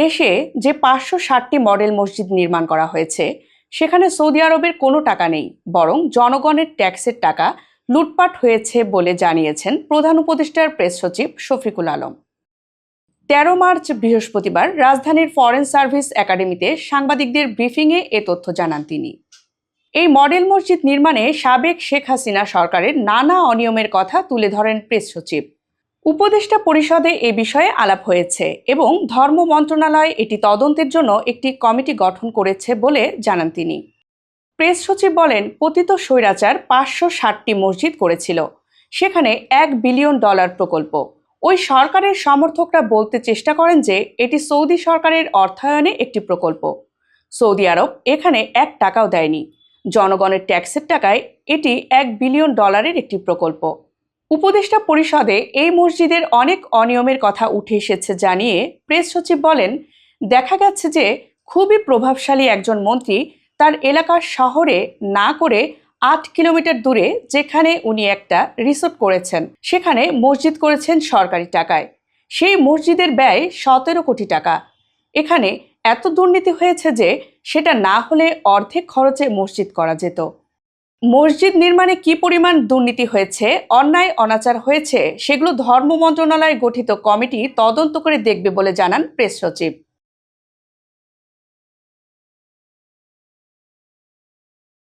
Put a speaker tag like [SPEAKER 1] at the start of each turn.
[SPEAKER 1] দেশে যে পাঁচশো ষাটটি মডেল মসজিদ নির্মাণ করা হয়েছে, সেখানে সৌদি আরবের কোনো টাকা নেই, বরং জনগণের ট্যাক্সের টাকা লুটপাট হয়েছে বলে জানিয়েছেন প্রধান উপদেষ্টার প্রেস সচিব শফিকুল আলম। তেরো মার্চ বৃহস্পতিবার রাজধানীর ফরেন সার্ভিস একাডেমিতে সাংবাদিকদের ব্রিফিংয়ে এ তথ্য জানান তিনি। এই মডেল মসজিদ নির্মাণে সাবেক শেখ হাসিনা সরকারের নানা অনিয়মের কথা তুলে ধরেন প্রেস সচিব। উপদেষ্টা পরিষদে এ বিষয়ে আলাপ হয়েছে এবং ধর্ম মন্ত্রণালয় এটি তদন্তের জন্য একটি কমিটি গঠন করেছে বলে জানান তিনি। প্রেস সচিব বলেন, পতিত স্বৈরাচার পাঁচশো ষাটটি মসজিদ করেছিল, সেখানে এক বিলিয়ন ডলার প্রকল্প। ওই সরকারের সমর্থকরা বলতে চেষ্টা করেন যে, এটি সৌদি সরকারের অর্থায়নে একটি প্রকল্প। সৌদি আরব এখানে এক টাকাও দেয়নি। জনগণের ট্যাক্সের টাকায় এটি এক বিলিয়ন ডলারের একটি প্রকল্প। উপদেষ্টা পরিষদে এই মসজিদের অনেক অনিয়মের কথা উঠে এসেছে জানিয়ে প্রেস সচিব বলেন, দেখা গেছে যে খুবই প্রভাবশালী একজন মন্ত্রী তার এলাকার শহরে না করে আট কিলোমিটার দূরে যেখানে উনি একটা রিসোর্ট করেছেন, সেখানে মসজিদ করেছেন সরকারি টাকায়। সেই মসজিদের ব্যয় সতেরো কোটি টাকা। এখানে এত দুর্নীতি হয়েছে যে সেটা না হলে অর্ধেক খরচে মসজিদ করা যেত। মসজিদ নির্মাণে কি পরিমাণ দুর্নীতি হয়েছে, অন্যায়, অনাচার হয়েছে, সেগুলো ধর্ম মন্ত্রণালয় গঠিত কমিটি তদন্ত করে দেখবে বলে জানান প্রেস সচিব।